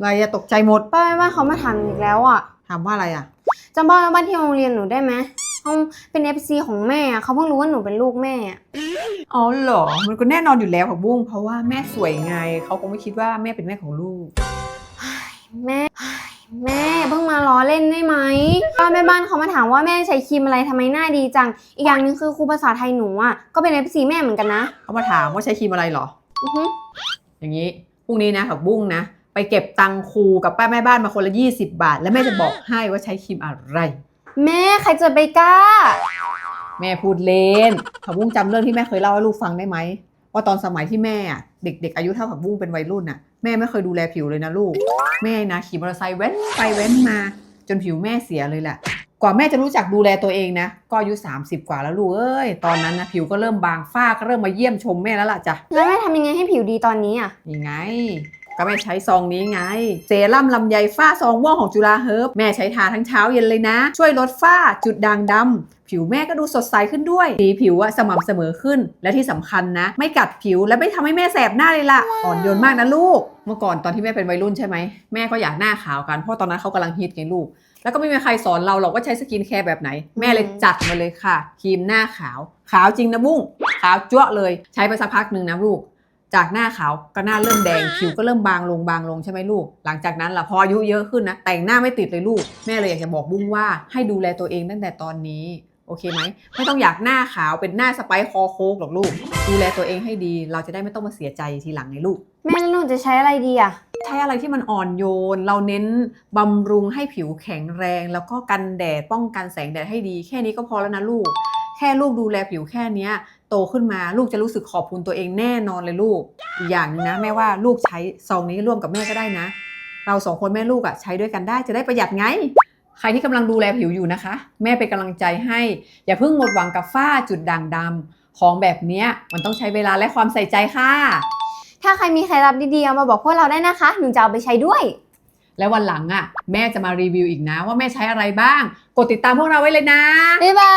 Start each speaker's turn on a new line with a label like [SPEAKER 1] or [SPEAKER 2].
[SPEAKER 1] อะไรอะตกใจหมด
[SPEAKER 2] ป้าแม่บ้านเขามาถามอีกแล้วอะ
[SPEAKER 1] ถามว่าอะไรอะ
[SPEAKER 2] จำป้าแม่บ้านที่โรงเรียนหนูได้ไหมเขาเป็น FC ของแม่อะเขาเพิ่งรู้ว่าหนูเป็นลูกแม่อะ
[SPEAKER 1] อ๋อเหรอ มันก็แน่นอนอยู่แล้วผักบุ้งเพราะว่าแม่สวยไง เขาคงไม่คิดว่าแม่เป็นแม่ของลูก
[SPEAKER 2] แม่ แม่เพิ่งมาล้อเล่นได้ไหมป้าแม่บ้านเขามาถามว่าแม่ใช้ครีมอะไรทำไมหน้าดีจัง อีกอย่างหนึงคือครูภาษาไทยหนูอะก็เป็น FC แม่เหมือนกันนะ
[SPEAKER 1] เขามาถามว่าใช้ครีมอะไรเหรอ
[SPEAKER 2] อือฮึ
[SPEAKER 1] อย่างนี้พรุ่งนี้นะผักบุ้งนะ ไปเก็บตังค์ครูกับป้าแม่บ้านมาคนละ 20 บาท แล้วแม่จะบอกให้ว่าใช้ครีมอะไร
[SPEAKER 2] แม่ใครจะไปกล้า
[SPEAKER 1] แม่พูดเล่นผักบุ้งจำเรื่องที่แม่เคยเล่าให้ลูกฟังได้ไหมว่าตอนสมัยที่แม่อะเด็ก ๆ อายุเท่าผักบุ้งเป็นวัยรุ่นน่ะแม่ไม่เคยดูแลผิวเลยนะลูก แม่นะขี่มอเตอร์ไซค์แว้นไปแว้นมา จนผิวแม่เสียเลยแหละกว่าแม่จะรู้จักดูแลตัวเองนะ ก็อายุ 30 กว่าแล้วลูกเอ้ย ตอนนั้นนะผิวก็เริ่มบางฝ้าก็เริ่มมาเยี่ยมชมแม่แล้วล่ะจ้ะ
[SPEAKER 2] แล้วแม่ทำยังไงให้ผิวดีตอนนี้อะ
[SPEAKER 1] นี่ไง ก็แม่ใช้ซองนี้ไง เซรั่มลำไยฝ้าซองม่วงของจุฬาเฮิร์บแม่ใช้ทาทั้งเช้าเย็นเลยนะ ช่วยลดฝ้าจุดด่างดำผิวแม่ก็ดูสดใสขึ้นด้วยสีผิวอะสม่ำเสมอขึ้น และที่สำคัญนะ ไม่กัดผิวและไม่ทำให้แม่แสบหน้าเลยล่ะ อ่อนโยนมากนะลูก เมื่อก่อนตอนที่แม่เป็นวัยรุ่นใช่ไหมแม่ก็อยากหน้าขาวกันเพราะตอนนั้นเขากำลังฮิตไงลูก แล้วก็ไม่มีใครสอนเราหรอกว่าใช้สกินแคร์แบบไหน แม่เลยจัดมาเลยค่ะครีมหน้าขาว ขาวจริงนะบุ้งขาวจั๊วะเลย ใช้ไปสักพักหนึ่งนะลูก จากหน้าขาวก็หน้าเริ่มแดง ผิวก็เริ่มบางลงบางลงใช่ไหมลูก หลังจากนั้นล่ะพออายุเยอะขึ้นนะ แต่งหน้าไม่ติดเลยลูก แม่เลยอยากจะบอกบุ้งว่าให้ดูแลตัวเองตั้งแต่ตอนนี้โอเคไหมไม่ต้องอยากหน้าขาวเป็นหน้าสไปซ์คอโคกหรอกลูก ดูแลตัวเองให้ดี เราจะได้ไม่ต้องมาเสียใจทีหลังไงลูก
[SPEAKER 2] แม่แล้วหนูจะใช้อะไรดีอะ
[SPEAKER 1] ใช้อะไรที่มันอ่อนโยน เราเน้นบำรุงให้ผิวแข็งแรง แล้วก็กันแดดป้องกันแสงแดดให้ดี แค่นี้ก็พอแล้วนะลูก แค่ลูกดูแลผิวแค่เนี้ย โตขึ้นมาลูกจะรู้สึกขอบคุณตัวเองแน่นอนเลยลูกอีกอย่างหนึงนะแม่ว่าลูกใช้ซองนี้ร่วมกับแม่ก็ได้นะ เราสองคนแม่ลูกอะ่ะใช้ด้วยกันได้จะได้ประหยัดไง ใครที่กำลังดูแลผิวอยู่นะคะ แม่เป็นกำลังใจให้ อย่าเพิ่งหมดหวังกับฝ้าจุดด่างดำของแบบเนี้ยมันต้องใช้เวลาและความใส่ใจค่ะ
[SPEAKER 2] ถ้าใครมีเคล็ดลับดีๆเอามาบอกพวกเราได้นะคะหนูจะเอาไปใช้ด้วย
[SPEAKER 1] และวันหลังอะ แม่จะมารีวิวอีกนะว่าแม่ใช้อะไรบ้าง กดติดตามพวกเราไว้เลยนะ
[SPEAKER 2] บ๊ายบา